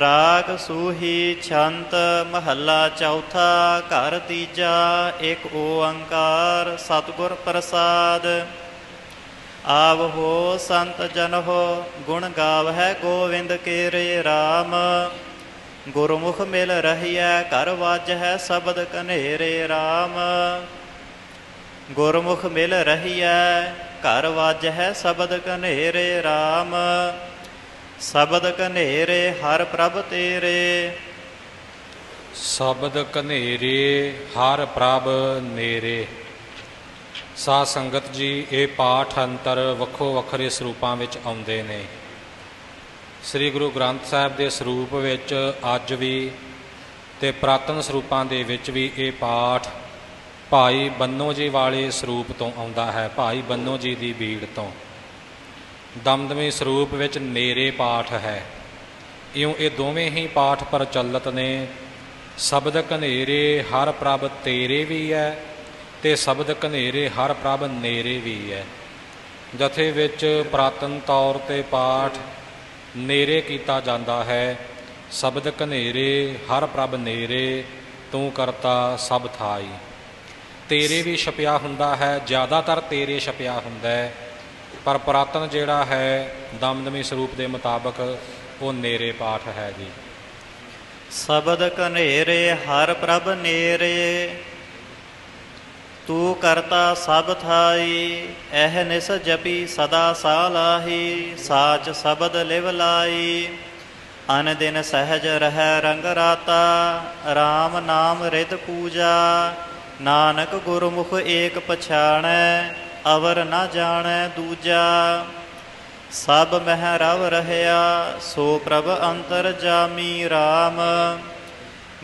ਰਾਗ ਸੂਹੀ ਛੰਤ ਮਹੱਲਾ ਚੌਥਾ, ਘਰ ਤੀਜਾ ਇੱਕ ਓੰਕਾਰ ਸਤਿਗੁਰ ਪ੍ਰਸਾਦ। ਆਵ ਹੋ ਸੰਤ ਜਨ ਹੋ ਗੁਣ ਗਾਵਹਿ ਗੋਵਿੰਦ ਕੇਰੇ RAM ਗੁਰਮੁਖ ਮਿਲ ਰਹੀਐ, ਘਰ ਵਾਜਹਿ ਸ਼ਬਦ ਕਨੇਰੇ RAM ਗੁਰਮੁਖ ਮਿਲ ਰਹੀਐ, ਘਰ ਵਾਜਹਿ ਸ਼ਬਦ ਕਨੇਰੇ RAM ਸ਼ਬਦ ਕਨੇਰੇ ਹਰ ਪ੍ਰਭ ਤੇਰੇ। ਸ਼ਬਦ ਕਨੇਰੇ ਹਰ ਪ੍ਰਭ ਨੇਰੇ। ਸਾ ਸੰਗਤ ਜੀ, ਇਹ ਪਾਠ ਅੰਤਰ ਵੱਖੋ ਵੱਖਰੇ ਸਰੂਪਾਂ ਵਿੱਚ ਆਉਂਦੇ ਨੇ। ਸ੍ਰੀ ਗੁਰੂ ਗ੍ਰੰਥ ਸਾਹਿਬ ਦੇ ਸਰੂਪ ਵਿੱਚ ਅੱਜ ਵੀ ਤੇ ਪ੍ਰਾਤਨ ਸਰੂਪਾਂ ਦੇ ਵਿੱਚ ਵੀ ਇਹ ਪਾਠ ਭਾਈ ਬੰਨੋ ਜੀ ਵਾਲੇ ਸਰੂਪ ਤੋਂ ਆਉਂਦਾ ਹੈ, ਭਾਈ ਬੰਨੋ ਜੀ ਦੀ ਬੀੜ ਤੋਂ। ਦਮਦਮੀ ਸਰੂਪ ਵਿੱਚ ਨੇਰੇ ਪਾਠ ਹੈ। ਇਉਂ ਇਹ ਦੋਵੇਂ ਹੀ ਪਾਠ ਪ੍ਰਚਲਿਤ ਨੇ। ਸ਼ਬਦ ਕਨੇਰੇ ਹਰ ਪ੍ਰਭ ਤੇਰੇ ਵੀ ਹੈ ਤੇ ਸ਼ਬਦ ਕਨੇਰੇ ਹਰ ਪ੍ਰਭ ਨੇਰੇ ਵੀ ਹੈ ਜਥੇ ਵਿੱਚ ਪ੍ਰਾਤਨ ਤੌਰ ਤੇ ਪਾਠ ਨੇਰੇ ਕੀਤਾ ਜਾਂਦਾ ਹੈ। ਸ਼ਬਦ ਕਨੇਰੇ ਹਰ ਪ੍ਰਭ ਨੇਰੇ, ਤੂੰ ਕਰਤਾ ਸਭ ਥਾਈ। ਤੇਰੇ ਵੀ ਛਪਿਆ ਹੁੰਦਾ ਹੈ, ਜ਼ਿਆਦਾਤਰ ਤੇਰੇ ਛਪਿਆ ਹੁੰਦਾ ਹੈ। ਪਰ ਪ੍ਰਾਤਨ ਜਿਹੜਾ ਹੈ, ਦਮਦਮੀ ਸਰੂਪ ਦੇ ਮੁਤਾਬਕ ਉਹ ਨੇਰੇ ਪਾਠ ਹੈ ਜੀ। ਸ਼ਬਦ ਕਨੇਰੇ ਹਰ ਪ੍ਰਭ ਨੇਰੇ। ਤੂੰ ਕਰਤਾ ਸਭ ਥਾਈ ਐਹ ਨਿਸ ਜਪੀ ਸਦਾ ਸਾਲਾਹੀ, ਸਾਚ ਸ਼ਬਦ ਲਿਵ ਲਾਈ। ਅਨ ਦਿਨ ਸਹਿਜ ਰਹਿ ਰੰਗ ਰਾਤਾ RAM ਨਾਮ ਰਿਤ ਪੂਜਾ। ਨਾਨਕ ਗੁਰਮੁਖ ਏਕ ਪਛਾਣੈ ਅਵਰ ਨਾ ਜਾਣੈ ਦੂਜਾ, ਸਭ ਮਹਿ ਰਵ ਰਹਿਆ, ਸੋ ਪ੍ਰਭ ਅੰਤਰ ਜਾਮੀ RAM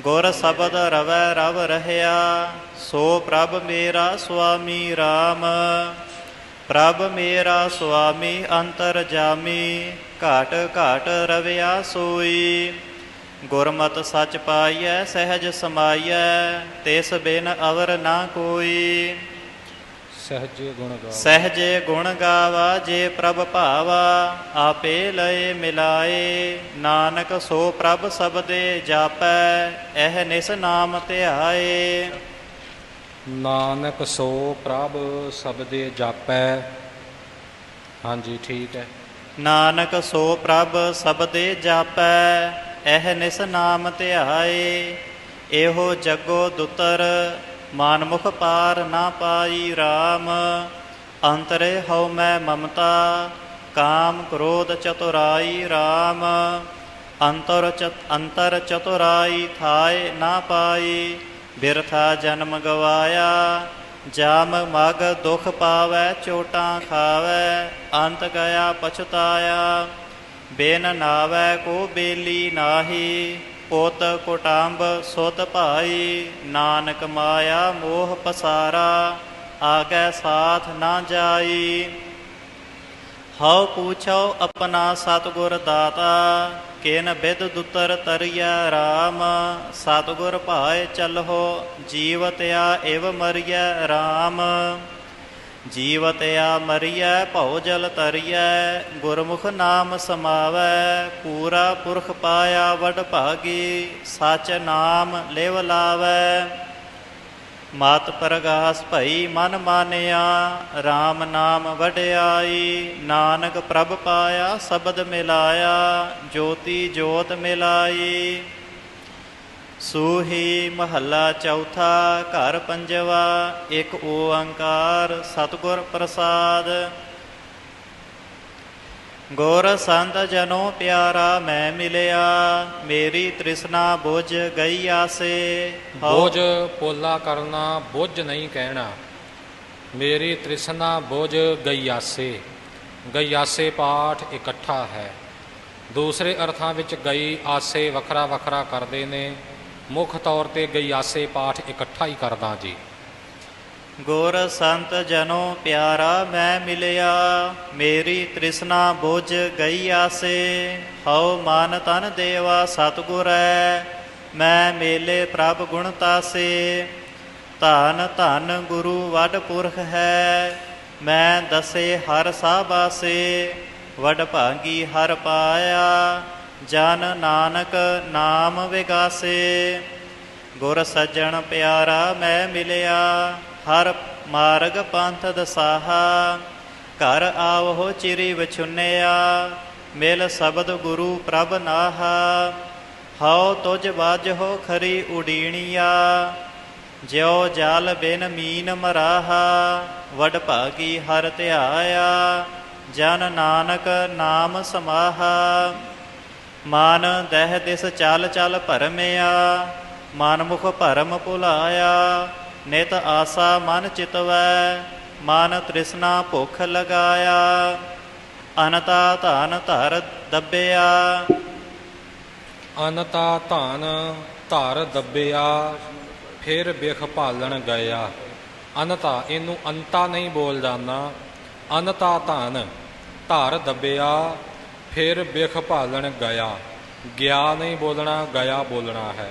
ਗੁਰ ਸ਼ਬਦ ਰਵੈ ਰਵ ਰਹਿਆ, ਸੋ ਪ੍ਰਭ ਮੇਰਾ ਸੁਆਮੀ RAM ਪ੍ਰਭ ਮੇਰਾ ਸੁਆਮੀ ਅੰਤਰ ਜਾਮੀ, ਘਾਟ ਘਾਟ ਰਵਿਆ ਸੋਈ। ਗੁਰਮਤ ਸਚ ਪਾਈਐ, ਸਹਿਜ ਸਮਾਈਐ, ਤਿਸ ਬਿਨ ਅਵਰ ਨਾ ਕੋਈ। ਸਹਜੇ ਗੁਣ ਗਾ ਸਹਜੇ ਗੁਣ ਗਾਵਾ ਜੇ ਪ੍ਰਭ ਭਾਵਾ ਆਪੇ ਲਏ ਮਿਲਾਏ। ਨਾਨਕ ਸੋ ਪ੍ਰਭ ਸਬਦੇ ਜਾਪੈ ਇਹ ਨਿਸ ਨਾਮ ਧਿਆਏ। ਨਾਨਕ ਸੋ ਪ੍ਰਭ ਸਬਦੇ ਜਾਪੈ। ਹਾਂਜੀ ਠੀਕ ਹੈ। ਨਾਨਕ ਸੋ ਪ੍ਰਭ ਸਬਦੇ ਜਾਪੈ ਇਹ ਨਿਸ ਨਾਮ ਧਿਆਏ। ਇਹੋ ਜਗੋ ਦੁਤਰ ਮਾਨਮੁਖ ਪਾਰ ਨਾ ਪਾਈ RAM ਅੰਤਰੇ ਹਉ ਮੈਂ ਮਮਤਾ, ਕਾਮ ਕ੍ਰੋਧ ਚਤੁਰਾਈ RAM ਅੰਤਰ ਚਤ, ਅੰਤਰ ਚਤੁਰਾਈ ਥਾਏ ਨਾ ਪਾਈ, ਬਿਰਥਾ ਜਨਮ ਗਵਾਇਆ, ਜਾਮ ਮਗ ਦੁਖ ਪਾਵੈ, ਚੋਟਾਂ ਖਾਵੈ, ਅੰਤ ਗਿਆ ਪਛਤਾਇਆ, ਬੇਨ ਨਾਵੈ ਕੋ ਬੇਲੀ ਨਾਹੀ ਪੁੱਤ ਕੁਟੰਬ ਸੁਤ ਭਾਈ, ਨਾਨਕ ਮਾਇਆ ਮੋਹ ਪਸਾਰਾ, ਆਗੈ ਸਾਥ ਨਾ ਜਾਈ। ਹਉ ਪੁੱਛੋ ਆਪਣਾ ਸਤਿਗੁਰ ਦਾਤਾ, ਕਿਨ ਬਿਦ ਦੁਤਰ ਤਰਿਆ RAM ਸਤਿਗੁਰ ਭਾਏ ਚਲਹੁ, ਜੀਵਤਿਆ ਇਵ ਮਰਿਆ RAM ਜੀਵਤਿਆ ਮਰਿਆ ਭਉ ਜਲ ਤਰਿਆ ਗੁਰਮੁਖ ਨਾਮ ਸਮਾਵੈ, ਪੂਰਾ ਪੁਰਖ ਪਾਇਆ ਵਡ ਭਾਗੀ, ਸਚ ਨਾਮ ਲਿਵ ਲਾਵੈ। ਮਤ ਪ੍ਰਗਾਸ ਭਈ ਮਨ ਮਾਨਿਆ, RAM ਨਾਮ ਵਡਿਆਈ, ਨਾਨਕ ਪ੍ਰਭ ਪਾਇਆ, ਸ਼ਬਦ ਮਿਲਾਇਆ, ਜੋਤੀ ਜੋਤ ਮਿਲਾਈ। ਸੂਹੀ ਮਹੱਲਾ ਚੌਥਾ, ਘਰ ਪੰਜਵਾ, ਇੱਕ ਓੰਕਾਰ, ਸਤਿਗੁਰ ਪ੍ਰਸਾਦ। ਗੁਰ ਸੰਤ ਜਨੋ ਪਿਆਰਾ, ਮੈਂ ਮਿਲਿਆ, ਮੇਰੀ ਤ੍ਰਿਸ਼ਨਾ ਬੁਝ ਗਈ ਆਸੇ। ਹਉ- ਬੋਝ ਪੋਲਾ ਕਰਨਾ, ਬੁਝ ਨਹੀਂ ਕਹਿਣਾ, ਮੇਰੀ ਤ੍ਰਿਸ਼ਨਾ ਬੁਝ ਗਈ ਆਸੇ। ਪਾਠ ਇਕੱਠਾ ਹੈ, ਦੂਸਰੇ ਅਰਥਾਂ ਵਿੱਚ ਗਈ ਆਸੇ ਵੱਖਰਾ ਵੱਖਰਾ ਕਰਦੇ ਨੇ। ਮੁੱਖ ਤੌਰ ਤੇ ਗਈਆਸੇ ਪਾਠ ਇਕੱਠਾ ਹੀ ਕਰਦਾ ਜੀ। ਗੁਰ ਸੰਤ ਜਨੋ ਪਿਆਰਾ, ਮੈਂ ਮਿਲਿਆ। ਮੇਰੀ ਤ੍ਰਿਸ਼ਨਾ ਬੁਝ ਗਈ ਆਸੇ। ਹਉ ਮਨ ਤਨ ਦੇਵਾ ਸਤਿਗੁਰੈ ਮੈਂ ਮੇਲੇ ਪ੍ਰਭ ਗੁਣ ਤਾਸੇ। ਧਨ ਧਨ ਗੁਰੂ ਵੱਡ ਪੁਰਖ ਹੈ। ਮੈਂ ਦਸੇ ਹਰ ਸਾਬਾਸੇ ਵਡ ਭਾਗੀ ਹਰ ਪਾਇਆ। ਜਨ ਨਾਨਕ ਨਾਮ ਵਿਗਾਸੇ, ਗੁਰ ਸੱਜਣ ਪਿਆਰਾ ਮੈਂ ਮਿਲਿਆ, ਹਰ ਮਾਰਗ ਪੰਥ ਦਸਾਹਾ, ਘਰ ਆਵੋ ਚਿਰੀ ਵਿਛੁੰਨਿਆ, ਮਿਲ ਸ਼ਬਦ ਗੁਰੂ ਪ੍ਰਭ ਨਾਹਾ, ਹਉ ਤੁਝ ਵਾਜਹੁ ਖਰੀ ਉਡੀਣੀਆ, ਜਿਉ ਜਲ ਬਿਨ ਮੀਨ ਮਰਾਹਾ, ਵਡ ਭਾਗੀ ਹਰ ਧਿਆਇਆ, ਜਨ ਨਾਨਕ ਨਾਮ ਸਮਾਹਾ। ਮਨ ਦਹਿ ਦਿਸ ਚਲ ਚਲ ਭਰਮਿਆ, ਮਨ ਮੁਖ ਭਰਮ ਭੁਲਾਇਆ, ਨਿਤ ਆਸਾ ਮਨ ਚਿਤਵੈ, ਮਨ ਤ੍ਰਿਸ਼ਨਾ ਭੁਖ ਲਗਾਇਆ, ਅਨਤਾ ਧਨ ਧਰ ਦੱਬਿਆ। ਅਨਤਾ ਧਨ ਧਰ ਦੱਬਿਆ, ਫਿਰ ਬਿਖ ਭਾਲਣ ਗਿਆ। ਅਨਤਾ, ਇਹਨੂੰ ਅੰਤਾ ਨਹੀਂ ਬੋਲ ਜਾਣਾ ਅਨਤਾ ਧਨ ਧਰ ਦੱਬਿਆ ਫਿਰ ਬਿਖ ਭਾਲਣ ਗਿਆ ਗਿਆ ਨਹੀਂ ਬੋਲਣਾ, ਗਿਆ ਬੋਲਣਾ ਹੈ।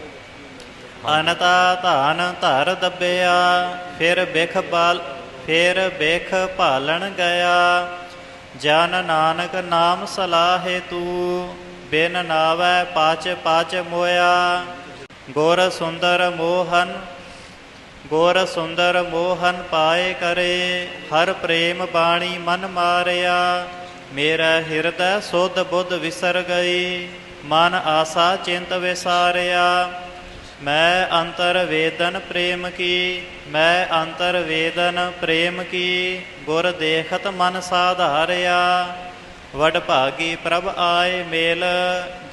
ਅਨਤਾ ਧਨ ਧਰ ਦੱਬਿਆ, ਫਿਰ ਬਿਖ ਬਾਲ ਫਿਰ ਬਿਖ ਭਾਲਣ ਗਿਆ। ਜਨ ਨਾਨਕ ਨਾਮ ਸਲਾਹੇ ਤੂੰ, ਬਿਨ ਨਾਵੈ ਪਾਚ ਪਾਚ ਮੋਇਆ। ਗੋਰ ਸੁੰਦਰ ਮੋਹਨ, ਗੁਰ ਸੁੰਦਰ ਮੋਹਨ ਪਾਏ ਕਰੇ, ਹਰ ਪ੍ਰੇਮ ਬਾਣੀ ਮਨ ਮਾਰਿਆ। ਮੇਰਾ ਹਿਰਦੈ ਸੁਧ ਬੁੱਧ ਵਿਸਰ ਗਈ ਮਨ ਆਸਾ ਚਿੰਤ ਵਿਸਾਰਿਆ। ਮੈਂ ਅੰਤਰ ਵੇਦਨ ਪ੍ਰੇਮ ਕੀ, ਮੈਂ ਅੰਤਰ ਵੇਦਨ ਪ੍ਰੇਮ ਕੀ, ਗੁਰ ਦੇਖਤ ਮਨ ਸਾਧਾਰਿਆ। ਵਡ ਭਾਗੀ ਪ੍ਰਭ ਆਏ ਮੇਲ,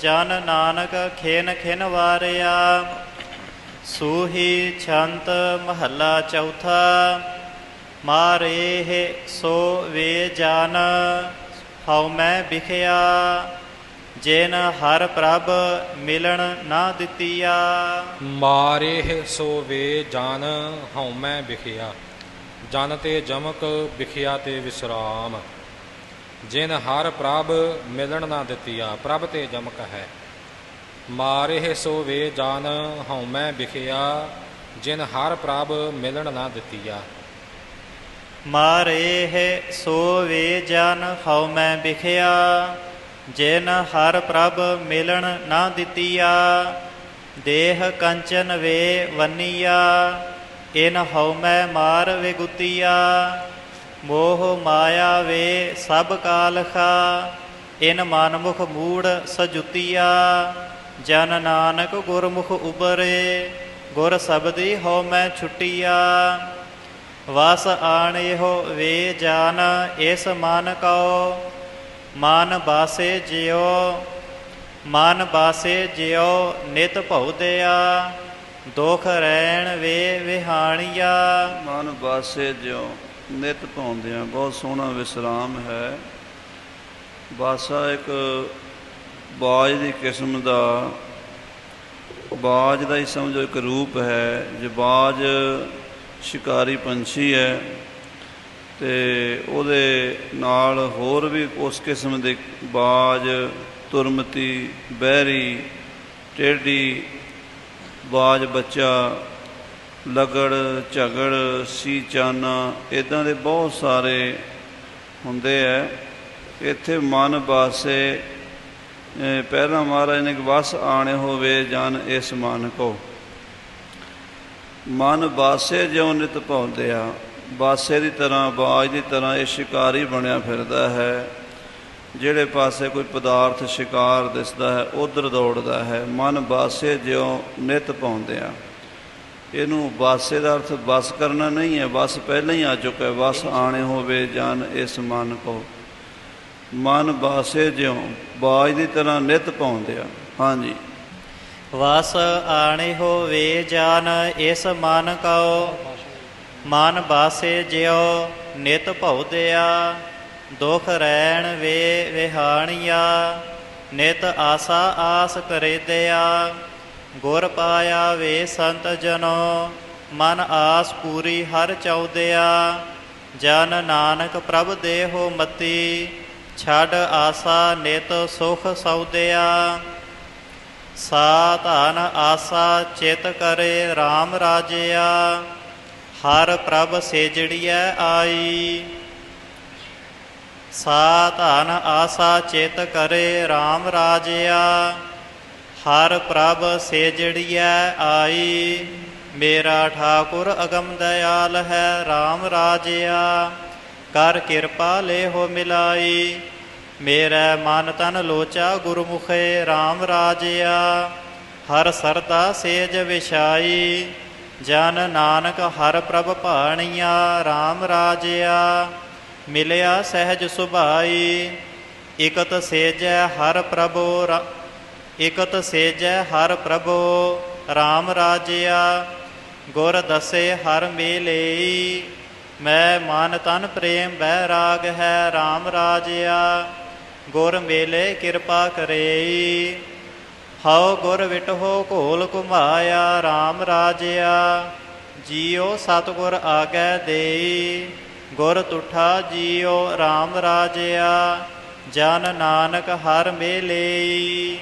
ਜਨ ਨਾਨਕ ਖੇਨ ਖਿਨ ਵਾਰਿਆ। ਸੂਹੀ ਛੰਤ ਮਹੱਲਾ ਚੌਥਾ, ਮਾਰੇ ਸੋ ਵੇ ਜਾਨ। ਹਉ ਮੈਂ ਵਿਖਿਆ, ਜਿਨ ਹਰ ਪ੍ਰਭ ਮਿਲਣ ਨਾ ਦਿੱਤੀਆ। ਮਾਰੇ ਸੋ ਵੇ ਜਨ ਹਉਮੈ ਵਿਖਿਆ। ਜਨ ਤੇ ਜਮਕ, ਵਿਖਿਆ ਤੇ ਵਿਸਰਾਮ। ਜਿਨ ਹਰ ਪ੍ਰਭ ਮਿਲਣ ਨਾ ਦਿੱਤੀਆ, ਪ੍ਰਭ ਤੇ ਜਮਕ ਹੈ। ਮਾਰੇ ਸੋ ਵੇ ਜਨ ਹਉਮੈ ਵਿਖਿਆ, ਜਿਨ ਹਰ ਪ੍ਰਭ ਮਿਲਣ ਨਾ ਦਿੱਤੀਆ। ਮਾਰੇ ਹੈ ਸੋ ਵੇ ਜਨ ਹਉ ਮੈਂ ਵਿਖਿਆ, ਜਿਨ ਹਰ ਪ੍ਰਭ ਮਿਲਣ ਨਾ ਦਿੱਤੀਆ, ਦੇਹ ਕੰਚਨ ਵੇ ਵੰਨੀਆ, ਇਨ ਹਉ ਮੈਂ ਮਾਰ ਵਿਗੁਤੀਆ, ਮੋਹ ਮਾਇਆ ਵੇ ਸਭ ਕਾਲਖਾ, ਇਨ ਮਨਮੁਖ ਮੂੜ ਸਜੁਤੀਆ, ਜਨ ਨਾਨਕ ਗੁਰਮੁਖ ਉਬਰੇ, ਗੁਰ ਸਬਦੀ ਹਉ ਮੈਂ ਛੁਟੀਆ। ਵਸ ਆਣਿਓ ਵੇ ਜਾਨ, ਇਸ ਮਨ ਕਉ, ਮਨ ਬਾਸੇ ਜਿਉ, ਮਨ ਬਾਸੇ ਜਿਉ, ਨਿਤ ਭਉਦਿਆ ਦੁਖ ਰਹਿਣ ਵੇ ਵਿਹਾਣੀਆ। ਮਨ ਬਾਸੇ ਜਿਉ, ਨਿਤ ਪਾਉਂਦਿਆਂ ਬਹੁਤ ਸੋਹਣਾ ਵਿਸਰਾਮ ਹੈ। ਬਾਸਾ ਇੱਕ ਬਾਜ ਦੀ ਕਿਸਮ ਦਾ, ਬਾਜ ਦਾ ਹੀ ਸਮਝੋ ਇੱਕ ਰੂਪ ਹੈ। ਜੇ ਬਾਜ ਸ਼ਿਕਾਰੀ ਪੰਛੀ ਹੈ ਤੇ ਉਹਦੇ ਨਾਲ ਹੋਰ ਵੀ ਉਸ ਕਿਸਮ ਦੇ ਬਾਜ, ਤੁਰਮਤੀ, ਬਹਿਰੀ, ਟੇਢੀ, ਬਾਜ ਬੱਚਾ, ਲਗੜ, ਝਗੜ ਸੀ ਚਾਨਾ ਇਦਾਂ ਦੇ ਬਹੁਤ ਸਾਰੇ ਹੁੰਦੇ ਐ ਇੱਥੇ ਮਨ ਬਾਸੇ, ਅਹ ਪਹਿਲਾਂ ਮਹਾਰਾਜ ਨੇ ਕਿ ਵਸ ਆਣੇ ਹੋਵੇ ਜਨ ਇਸ ਮਨ ਕੋ। ਮਨ ਬਾਸੇ ਜਿਉ ਨਿਤ ਭੌਂਦਿਆ ਬਾਸੇ ਦੀ ਤਰ੍ਹਾਂ, ਬਾਜ ਦੀ ਤਰ੍ਹਾਂ ਇਹ ਸ਼ਿਕਾਰੀ ਬਣਿਆ ਫਿਰਦਾ ਹੈ। ਜਿਹੜੇ ਪਾਸੇ ਕੋਈ ਪਦਾਰਥ ਸ਼ਿਕਾਰ ਦਿਸਦਾ ਹੈ, ਉਧਰ ਦੌੜਦਾ ਹੈ। ਮਨ ਬਾਸੇ ਜਿਉ ਨਿਤ ਭੌਂਦਿਆ ਇਹਨੂੰ ਬਾਸੇ ਦਾ ਅਰਥ ਬਸ ਕਰਨਾ ਨਹੀਂ ਹੈ, ਬਸ ਪਹਿਲਾਂ ਹੀ ਆ ਚੁੱਕਾ ਹੈ। ਬਸ ਆਣੇ ਹੋਵੇ, ਜਨ ਇਸ ਮਨ ਕੋ। ਮਨ ਬਾਸੇ ਜਿਉ, ਬਾਜ ਦੀ ਤਰ੍ਹਾਂ ਨਿਤ ਆ ਹਾਂਜੀ। ਵਸ ਆਣਿਓ ਹੋਵੇ ਜਾਨ, ਇਸ ਮਨ ਕਉ ਮਨ ਬਾਸੇ ਜਿਉ, ਨਿਤ ਭਉਦਿਆ ਦੁਖ ਰਹਿਣ ਵੇ ਵਿਹਾਣੀਆ, ਨਿਤ ਆਸਾ ਆਸ ਕਰੇਦਿਆ ਗੁਰ ਪਾਇਆ ਵੇ ਸੰਤ ਜਨੋ, ਮਨ ਆਸ ਪੂਰੀ ਹਰ ਚਉਦਿਆ ਜਨ ਨਾਨਕ ਪ੍ਰਭ ਦੇਹੋ ਮਤੀ, ਛੱਡ ਆਸਾ ਨਿਤ ਸੁਖ ਸੌਦਿਆ ਸਾ ਧਨ ਆਸਾ ਚਿਤ ਕਰੇ RAM ਰਾਜਿਆ, ਹਰ ਪ੍ਰਭ ਸੇਜੜੀਐ ਆਈ। ਸਾ ਧਨ ਆਸਾ ਚਿਤ ਕਰੇ RAM ਰਾਜਿਆ, ਹਰ ਪ੍ਰਭ ਸੇਜੜੀਐ ਆਈ। ਮੇਰਾ ਠਾਕੁਰ ਅਗਮ ਦਇਆਲ ਹੈ RAM ਰਾਜਿਆ, ਕਰ ਕਿਰਪਾ ਲੇਹੋ ਮਿਲਾਈ। ਮੇਰਾ ਮਨ ਤਨ ਲੋਚਾ ਗੁਰਮੁਖੇ RAM ਰਾਜਿਆ, ਹਰ ਸਰਦਾ ਸੇਜ ਵਿਛਾਈ, ਜਨ ਨਾਨਕ ਹਰ ਪ੍ਰਭ ਭਾਣੀਆ RAM ਰਾਜਿਆ, ਮਿਲਿਆ ਸਹਿਜ ਸੁਭਾਈ, ਇਕਤ ਸੇਜੈ ਹਰ ਪ੍ਰਭੋ ਰਾ- ਇਕਤ ਸੇਜੈ ਹਰ ਪ੍ਰਭੋ RAM ਰਾਜਿਆ, ਗੁਰ ਦਸੇ ਹਰ ਮੇਲੇ ਮੈਂ ਮਨ ਤਨ ਪ੍ਰੇਮ ਬੈਰਾਗ ਹੈ RAM ਰਾਜਿਆ। ਗੁਰ ਮੇਲੇ ਕਿਰਪਾ ਕਰੇ ਹਉ ਗੁਰ ਵਿਟਹੋ ਘੋਲ ਘੁਮਾਇਆ RAM ਰਾਜਿਆ, ਜੀਉ ਸਤਿਗੁਰ ਆਗੈ ਦੇਈ। ਗੁਰ ਤੁਠਾ ਜੀਉ RAM ਰਾਜਿਆ, ਜਨ ਨਾਨਕ ਹਰ ਮੇਲੇ